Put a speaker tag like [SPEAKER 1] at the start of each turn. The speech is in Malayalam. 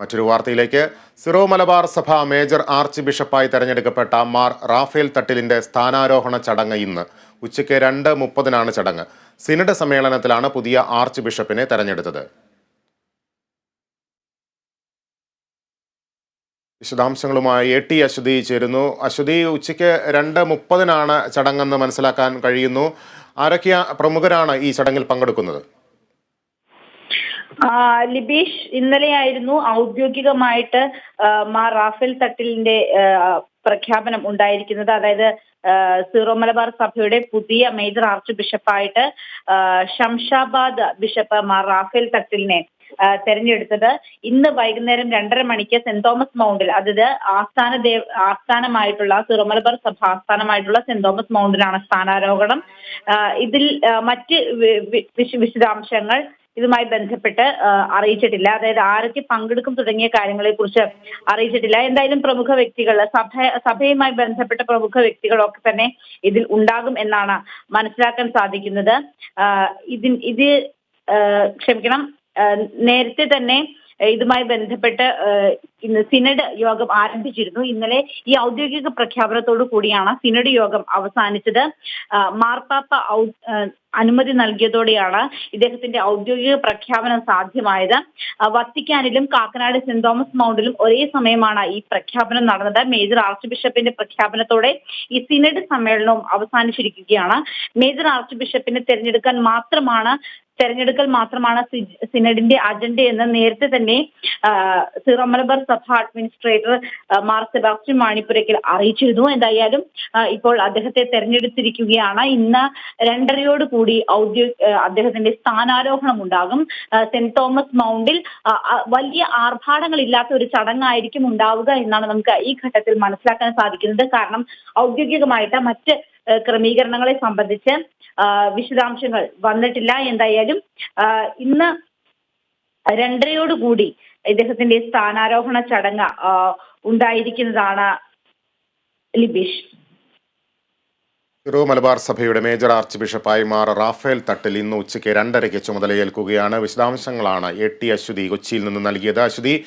[SPEAKER 1] മറ്റൊരു വാർത്തയിലേക്ക്. സിറോ മലബാർ സഭ മേജർ ആർച്ച് ബിഷപ്പായി തെരഞ്ഞെടുക്കപ്പെട്ട മാർ റാഫേൽ തട്ടിലിന്റെ സ്ഥാനാരോഹണ ചടങ്ങ് ഇന്ന്. ഉച്ചയ്ക്ക് രണ്ട് മുപ്പതിനാണ് ചടങ്ങ്. സിനഡ് സമ്മേളനത്തിലാണ് പുതിയ ആർച്ച് ബിഷപ്പിനെ തെരഞ്ഞെടുത്തത്. വിശദാംശങ്ങളുമായി എ ടി അശ്വതി ചേരുന്നു. അശ്വതി ഉച്ചയ്ക്ക് രണ്ട് മുപ്പതിനാണ് ചടങ്ങെന്ന് മനസ്സിലാക്കാൻ കഴിയുന്നു. ആരൊക്കെ പ്രമുഖരാണ് ഈ ചടങ്ങിൽ പങ്കെടുക്കുന്നത്?
[SPEAKER 2] ലിബീഷ് ഇന്നലെയായിരുന്നു ഔദ്യോഗികമായിട്ട് മാർ റാഫേൽ തട്ടിലിന്റെ പ്രഖ്യാപനം ഉണ്ടായിരിക്കുന്നത്. അതായത് സീറോ മലബാർ സഭയുടെ പുതിയ മേജർ ആർച്ച് ബിഷപ്പായിട്ട് ശംഷാബാദ് ബിഷപ്പ് മാർ റാഫേൽ തട്ടിലിനെ തെരഞ്ഞെടുത്തത്. ഇന്ന് വൈകുന്നേരം രണ്ടര മണിക്ക് സെന്റ് തോമസ് മൗണ്ടിൽ അതായത് ആസ്ഥാന ദേവ് ആസ്ഥാനമായിട്ടുള്ള സീറോ മലബാർ സഭ ആസ്ഥാനമായിട്ടുള്ള സെന്റ് തോമസ് മൗണ്ടിലാണ് സ്ഥാനാരോഹണം. ഇതിൽ മറ്റ് വിശദാംശങ്ങൾ ഇതുമായി ബന്ധപ്പെട്ട് അറിയിച്ചിട്ടില്ല. അതായത് ആരൊക്കെ പങ്കെടുക്കും തുടങ്ങിയ കാര്യങ്ങളെ കുറിച്ച് അറിയിച്ചിട്ടില്ല. എന്തായാലും പ്രമുഖ വ്യക്തികൾ സഭ സഭയുമായി ബന്ധപ്പെട്ട പ്രമുഖ വ്യക്തികളൊക്കെ തന്നെ ഇതിൽ ഉണ്ടാകും എന്നാണ് മനസ്സിലാക്കാൻ സാധിക്കുന്നത്. ഇതിൻ ഇത് ക്ഷമിക്കണം നേരത്തെ തന്നെ ഇതുമായി ബന്ധപ്പെട്ട് ഇന്ന് സിനഡ് യോഗം ആരംഭിച്ചിരുന്നു. ഇന്നലെ ഈ ഔദ്യോഗിക പ്രഖ്യാപനത്തോടു കൂടിയാണ് സിനഡ് യോഗം അവസാനിച്ചത്. മാർപ്പാപ്പ അനുമതി നൽകിയതോടെയാണ് ഇദ്ദേഹത്തിന്റെ ഔദ്യോഗിക പ്രഖ്യാപനം സാധ്യമായത്. വത്തിക്കാനിലും കാക്കനാട് സെന്റ് തോമസ് മൗണ്ടിലും ഒരേ സമയമാണ് ഈ പ്രഖ്യാപനം നടന്നത്. മേജർ ആർച്ച് ബിഷപ്പിന്റെ പ്രഖ്യാപനത്തോടെ ഈ സിനഡ് സമ്മേളനവും അവസാനിച്ചിരിക്കുകയാണ്. മേജർ ആർച്ച് ബിഷപ്പിനെ തിരഞ്ഞെടുക്കാൻ മാത്രമാണ് തെരഞ്ഞെടുക്കൽ മാത്രമാണ് സിനഡിന്റെ അജണ്ട എന്ന് നേരത്തെ തന്നെ സീറോ മലബാർ സഭ അഡ്മിനിസ്ട്രേറ്റർ മാർ സെബാസ്റ്റ്യൻ മാണിപ്പുരയ്ക്കൽ അറിയിച്ചിരുന്നു. എന്തായാലും ഇപ്പോൾ അദ്ദേഹത്തെ തെരഞ്ഞെടുത്തിരിക്കുകയാണ്. ഇന്ന് രണ്ടരയോട് കൂടി ഔദ്യോഗിക അദ്ദേഹത്തിന്റെ സ്ഥാനാരോഹണം ഉണ്ടാകും സെന്റ് തോമസ് മൗണ്ടിൽ വലിയ ആർഭാടങ്ങൾ ഇല്ലാത്ത ഒരു ചടങ്ങായിരിക്കും ഉണ്ടാവുക എന്നാണ് നമുക്ക് ഈ ഘട്ടത്തിൽ മനസ്സിലാക്കാൻ സാധിക്കുന്നത്. കാരണം ഔദ്യോഗികമായിട്ട് മറ്റ് ക്രമീകരണങ്ങളെ സംബന്ധിച്ച് വിശദാംശങ്ങൾ വന്നിട്ടില്ല എന്തായാലും. ഇന്ന് രണ്ടരയോടുകൂടി ഇദ്ദേഹത്തിന്റെ സ്ഥാനാരോഹണ ചടങ്ങ് ഉണ്ടായിരിക്കുന്നതാണ് ലിബീഷ്.
[SPEAKER 1] സിറോ മലബാർ സഭയുടെ മേജർ ആർച്ച് ബിഷപ്പായി മാർ റാഫേൽ തട്ടിൽ ഇന്ന് ഉച്ചയ്ക്ക് രണ്ടരയ്ക്ക് ചുമതലയേൽക്കുകയാണ്. വിശദാംശങ്ങളാണ് എ ടി അശ്വതി കൊച്ചിയിൽ നിന്ന് നൽകിയത്. അശ്വതി